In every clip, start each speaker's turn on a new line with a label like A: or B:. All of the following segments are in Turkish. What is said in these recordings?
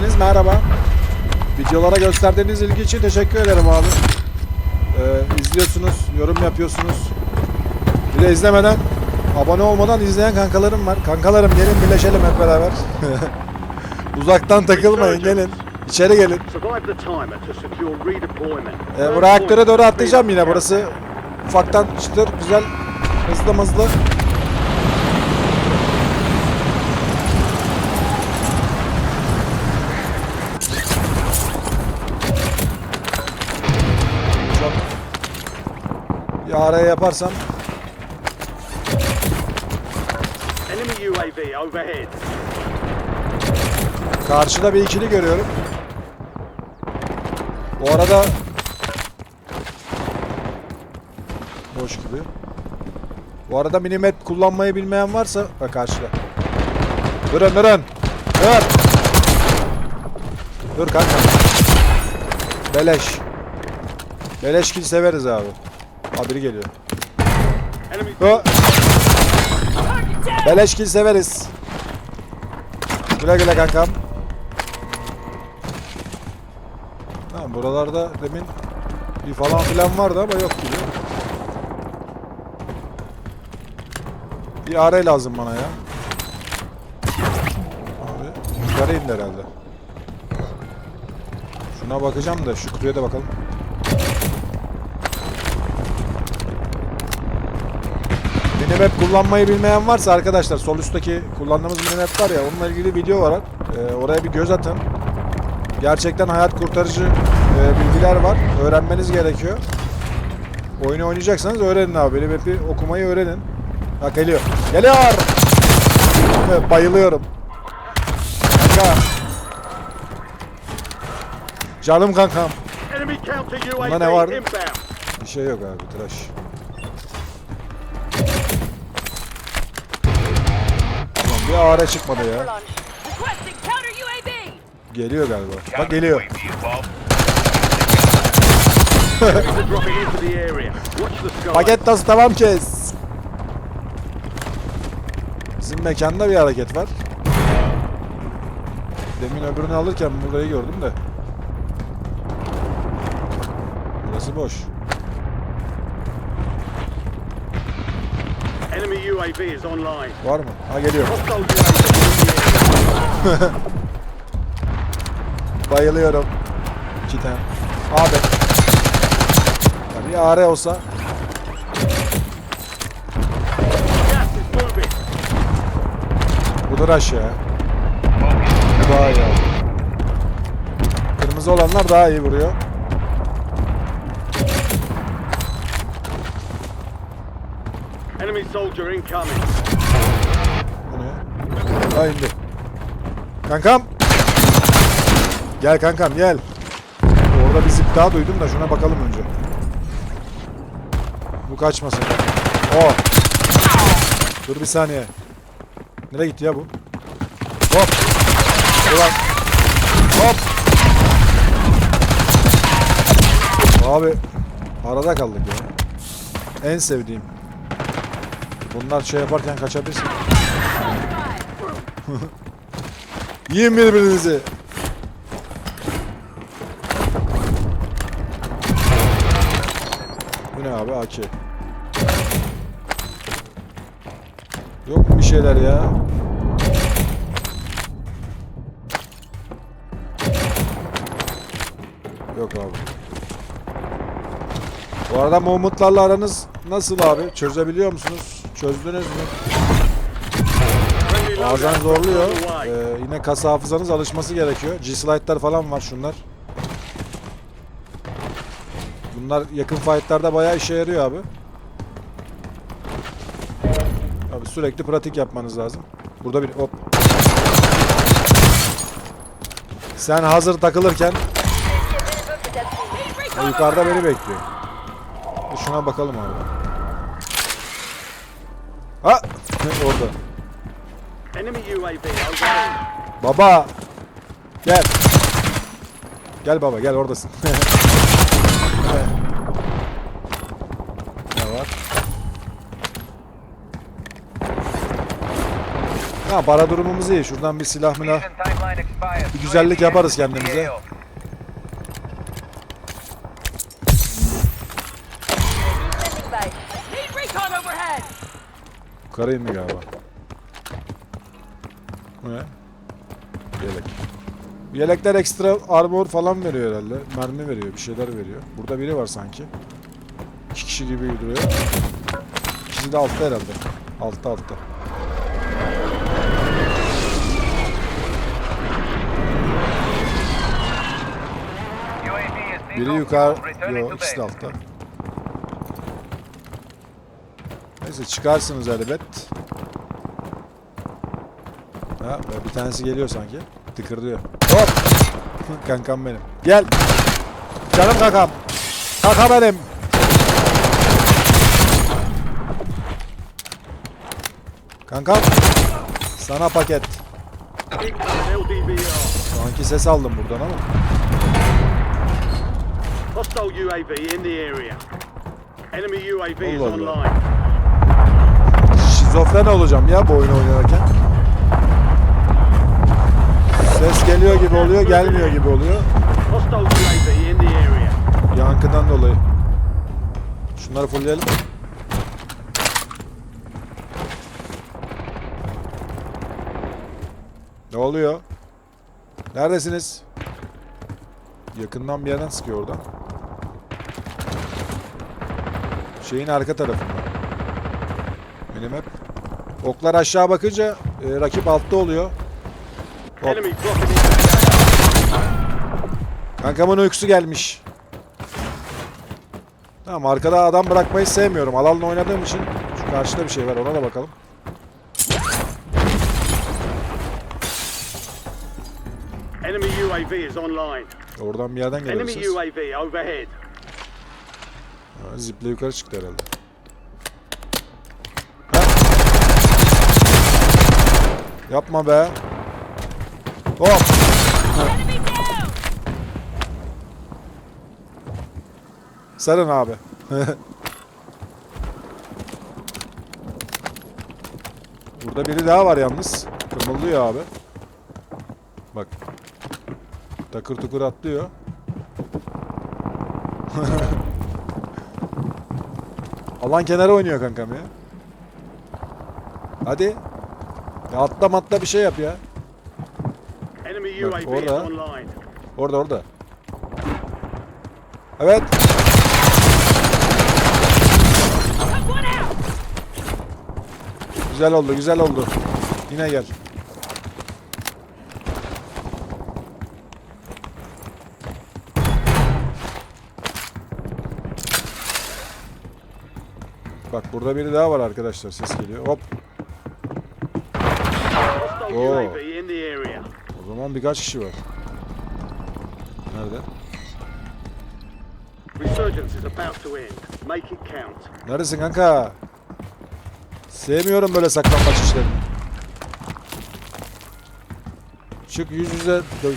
A: geldiniz. Merhaba. Videolara gösterdiğiniz ilgi için teşekkür ederim abi. Ee, izliyorsunuz, yorum yapıyorsunuz. Bir de izlemeden, abone olmadan izleyen kankalarım var. Kankalarım gelin birleşelim hep beraber. Uzaktan takılmayın gelin. İçeri gelin. Ee, bu reaktöre doğru atlayacağım yine. Burası ufaktan çıtır, güzel, hızlı hızlı. Araya yaparsam
B: Enemy UAV overhead.
A: karşıda bir ikili görüyorum. Bu arada boş gibi. Bu arada minimet kullanmayı bilmeyen varsa bak karşıda. Durun durun. Dur. Dur kanka. Beleş. Beleş kill severiz abi. Haberi geliyor. Ö. Beleş kill severiz. Güle güle kankam. Ha, buralarda demin bir falan filan vardı ama yok gibi. Bir ara lazım bana ya. Abi yukarı indi herhalde. Şuna bakacağım da şu kutuya da bakalım. Minimap kullanmayı bilmeyen varsa arkadaşlar sol üstteki kullandığımız minimap var ya onunla ilgili video var. Ee, oraya bir göz atın. Gerçekten hayat kurtarıcı e, bilgiler var. Öğrenmeniz gerekiyor. Oyunu oynayacaksanız öğrenin abi. Minimap'i okumayı öğrenin. Bak geliyor. Geliyor! Evet, Bayılıyorum. Kanka. Canım kankam. Bunda ne var? Bir şey yok abi tıraş. Bir ağrı çıkmadı ya. Geliyor galiba. Bak geliyor. Paket tası tamam kes. Bizim mekanda bir hareket var. Demin öbürünü alırken burayı gördüm de. Burası boş.
B: Enemy UAV is online.
A: Var mı? Ha geliyor.
B: Hostile UAV.
A: Bayılıyorum. İki tane. Abi. Ya bir AR olsa.
B: Gas is moving.
A: Budur aşağı. Bu daha iyi abi. Kırmızı olanlar daha iyi vuruyor.
B: Enemy soldier incoming.
A: Ha indi. Kankam. Gel kankam gel. Orada bir zip daha duydum da şuna bakalım önce. Bu kaçmasın. O. Dur bir saniye. Nereye gitti ya bu? Hop. Ulan. Hop. Abi arada kaldık ya. En sevdiğim. Bunlar şey yaparken kaçabilirsin. Yiyin birbirinizi. Bu ne abi AK? Yok mu bir şeyler ya? Yok abi. Bu arada Mahmutlarla aranız nasıl abi? Çözebiliyor musunuz? Çözdünüz mü? Bazen zorluyor. Ee, yine kasa hafızanız alışması gerekiyor. G-Slide'lar falan var şunlar. Bunlar yakın fight'larda bayağı işe yarıyor abi. Abi sürekli pratik yapmanız lazım. Burada bir hop. Sen hazır takılırken yukarıda beni bekliyor. Bir Şuna bakalım abi. Ha! Orada.
B: Enemy UAV overhead.
A: Baba. Gel. Gel baba gel oradasın. ne var? Ha para durumumuz iyi. Şuradan bir silah milah. Bir güzellik yaparız kendimize. Yukarı indi galiba. Bu ne? Yelek. Yelekler ekstra armor falan veriyor herhalde. Mermi veriyor, bir şeyler veriyor. Burada biri var sanki. İki kişi gibi duruyor. İkisi de altta herhalde. Altta altta. Biri yukarı... Yok ikisi de altta. Neyse çıkarsınız elbet. Ha, bir tanesi geliyor sanki. Tıkırdıyor. Hop! kankam benim. Gel! Canım kankam! Kaka benim! Kankam! Sana paket. Sanki ses aldım buradan ama.
B: Hostile UAV in the area. Enemy UAV is online.
A: Şizofren olacağım ya bu oyunu oynarken. Ses geliyor gibi oluyor, gelmiyor gibi oluyor. Yankıdan dolayı. Şunları fullleyelim. Ne oluyor? Neredesiniz? Yakından bir yerden sıkıyor oradan. Şeyin arka tarafında. Benim hep. Oklar aşağı bakınca e, rakip altta oluyor. Hop. Kankamın uykusu gelmiş. Tamam arkada adam bırakmayı sevmiyorum. Alanla oynadığım için şu karşıda bir şey var ona da bakalım.
B: Enemy UAV is online.
A: Oradan bir yerden geliyor
B: Enemy. UAV overhead.
A: Ziple yukarı çıktı herhalde. Yapma be. Hop. Sarın abi. Burada biri daha var yalnız. Kırmızılıyor abi. Bak. Takır tukur atlıyor. Alan kenarı oynuyor kankam ya. Hadi. Ya atla matla bir şey yap ya.
B: Enemy
A: Bak, orada.
B: online.
A: Orada orada. Evet. Güzel oldu, güzel oldu. Yine gel. Bak burada biri daha var arkadaşlar. Ses geliyor. Hop.
B: Area.
A: O zaman birkaç kişi var. Nerede?
B: Resurgence is about to end. Make it count.
A: Neredesin kanka? Sevmiyorum böyle saklanmaç işlerini. Çık yüz yüze döv.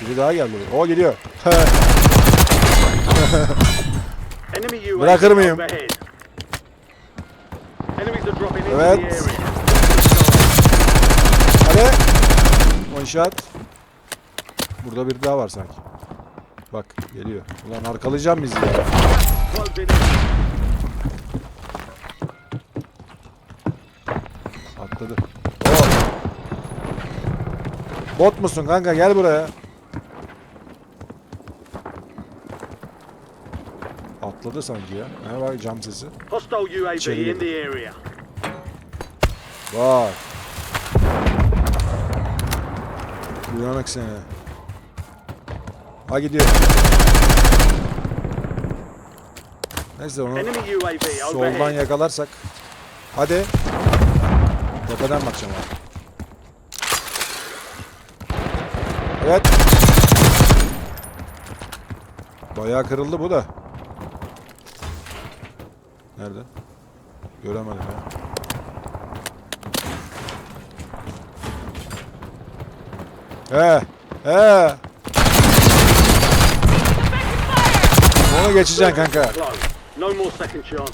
A: Biri daha geldi. O geliyor. Bırakır mıyım? Evet. Hadi. One shot. Burada bir daha var sanki. Bak geliyor. Ulan arkalayacağım bizi ya. Atladı. Oo. Bot musun kanka gel buraya. Atladı sanki ya. Ne var cam sesi?
B: Hostile UAV in the area.
A: Var. Uyanık seni. Ha gidiyor. Neyse onu soldan yakalarsak. Hadi. Tepeden bakacağım abi. Evet. Bayağı kırıldı bu da. Nerede? Göremedim ya. He. He. Onu geçeceksin kanka.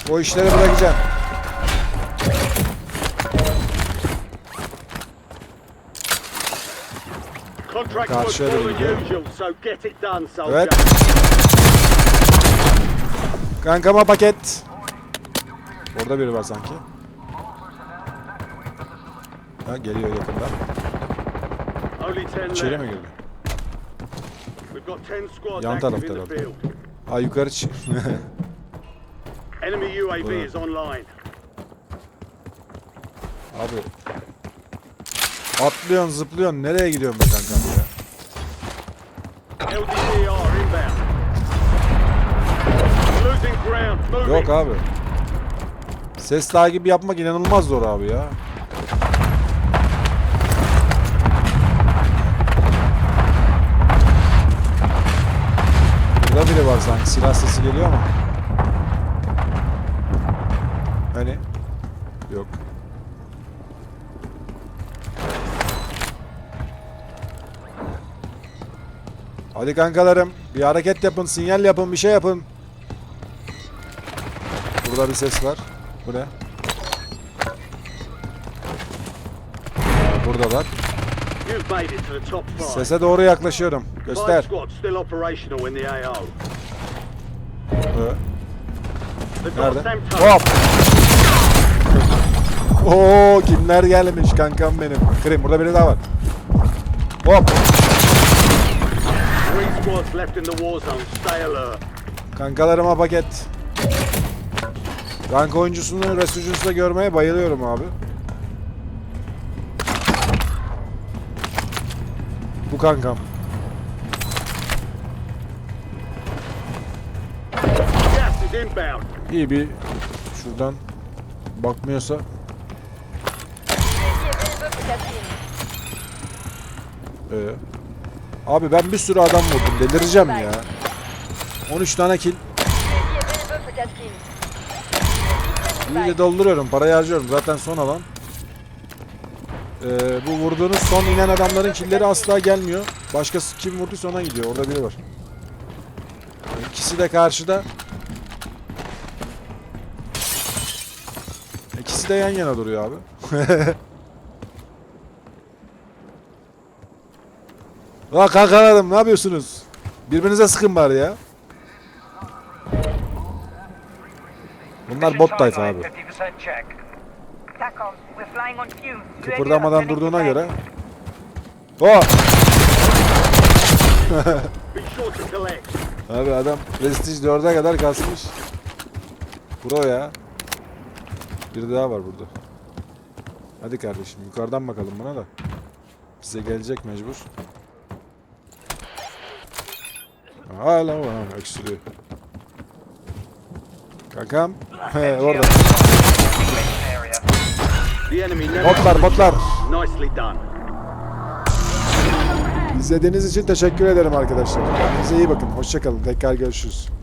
A: O işleri bırakacaksın. Karşıya
B: soldier.
A: Evet. Kankama paket. Orada biri var sanki. Ha geliyor yakında. İçeri mi girdi? Yan tarafta herhalde. Ha yukarı çık.
B: Enemy UAV is online.
A: Abi. Atlıyorsun zıplıyorsun. Nereye gidiyorsun be kankam ya?
B: Moving.
A: Yok abi. Ses takibi yapmak inanılmaz zor abi ya. Burada biri var sanki. Silah sesi geliyor ama. Hani? Yok. Hadi kankalarım. Bir hareket yapın, sinyal yapın, bir şey yapın. Burada bir ses var. Bu ne? Buradalar. Sese doğru yaklaşıyorum. Göster. Ee, Nerede? Hop! Oo kimler gelmiş kankam benim. Krim burada biri daha var. Hop! Kankalarıma paket. Rank oyuncusunu Resurgence'da görmeye bayılıyorum abi. Bu kankam. İyi bir şuradan bakmıyorsa Ee, abi ben bir sürü adam vurdum. Delireceğim ya. 13 tane kill. İyice dolduruyorum. Parayı harcıyorum. Zaten son alan. Ee, bu vurduğunuz son inen adamların killleri asla gelmiyor. Başkası kim vurduysa ona gidiyor. Orada biri var. İkisi de karşıda. İkisi de yan yana duruyor abi. La kankaladım ne yapıyorsunuz? Birbirinize sıkın bari ya. Bunlar bot tayfa abi. Kıpırdamadan durduğuna göre. Oh!
B: Collect.
A: Abi adam Prestige 4'e kadar kasmış. Pro ya. Bir daha var burada. Hadi kardeşim yukarıdan bakalım buna da. Bize gelecek mecbur. Hala var öksürüyor. Kankam. He orada. Botlar botlar. İzlediğiniz için teşekkür ederim arkadaşlar. Kendinize iyi bakın. Hoşçakalın. Tekrar görüşürüz.